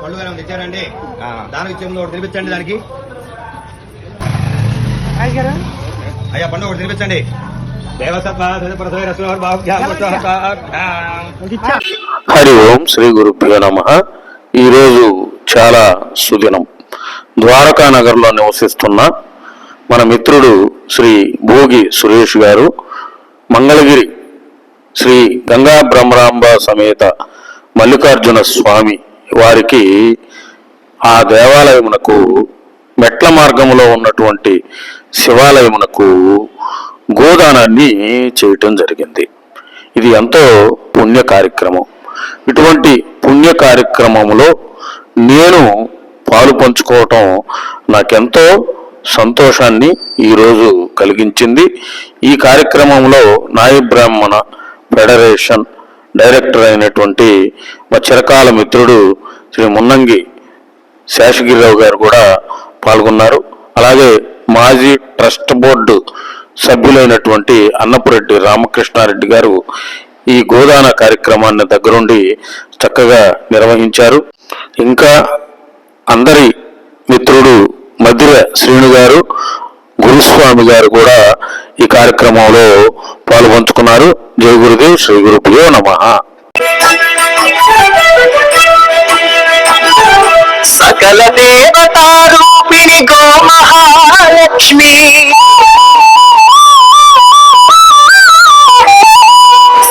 పళ్ళు తెచ్చారండి. ఒకటి తినిపించండి దానికి. అయ్యా పండు ఒకటి తినిపించండి. దేవసత్వ హరి ఓం శ్రీ గురుభ్యో నమ. ఈరోజు చాలా సుదినం. ద్వారకా నగర్లో నివసిస్తున్న మన మిత్రుడు శ్రీ భోగి సురేష్ గారు మంగళగిరి శ్రీ గంగా బ్రహ్మరాంబ సమేత మల్లికార్జున స్వామి వారికి ఆ దేవాలయమునకు మెట్ల మార్గములో ఉన్నటువంటి శివాలయమునకు గోదానాన్ని చేయటం జరిగింది. ఇది ఎంతో పుణ్య కార్యక్రమం. ఇటువంటి పుణ్య కార్యక్రమంలో నేను పాలు పంచుకోవటం నాకెంతో సంతోషాన్ని ఈరోజు కలిగించింది. ఈ కార్యక్రమంలో నాయ బ్రాహ్మణ ఫెడరేషన్ డైరెక్టర్ అయినటువంటి మా చిరకాల మిత్రుడు శ్రీ మున్నంగి శేషగిరిరావు గారు కూడా పాల్గొన్నారు. అలాగే మాజీ ట్రస్ట్ బోర్డు సభ్యులైనటువంటి అన్నపురెడ్డి రామకృష్ణారెడ్డి గారు ఈ గోదాన కార్యక్రమాన్ని దగ్గరుండి చక్కగా నిర్వహించారు. ఇంకా అందరి మిత్రుడు మధుర శ్రీను గారు గురుస్వామి గారు కూడా ఈ కార్యక్రమంలో పాల్పంచుకున్నారు జై గురుదేవ్ శ్రీ గురుభ్యో నమః. సకల దేవతారూపిణి గో మహాలక్ష్మి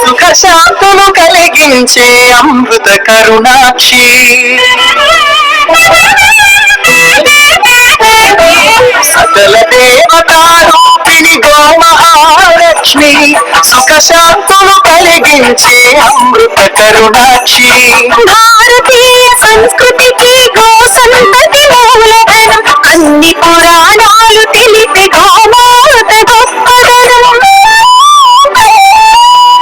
సుఖ శాంతులు కలిగించే అమృత కరుణాక్షి. శాంతులు కలిగించే అమృత కరుణాక్షి భారతీయ సంస్కృతికి గో సంతతి మూలధనం. అన్ని పురాణాలు తెలిపి గోమాత గొప్పదనం.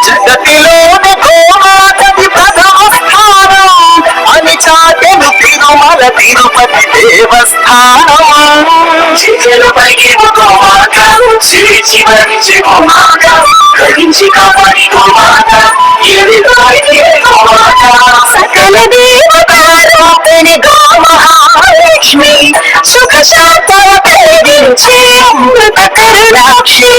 జగతిలోని గోమాతకి ప్రథమ స్థానం. అని చాటెను తిరుమల తిరుపతి దేవస్థానం. చిగురుపైకి గోమాత. చిరి చివరించి గోమాత కరించి కాపాడి గోమాత ఎదిరాయి గోమాత సకల దేవతారూపిణి గో మహాలక్ష్మి సుఖ శాంతవ కలిగించే అమృత కరుణాక్షి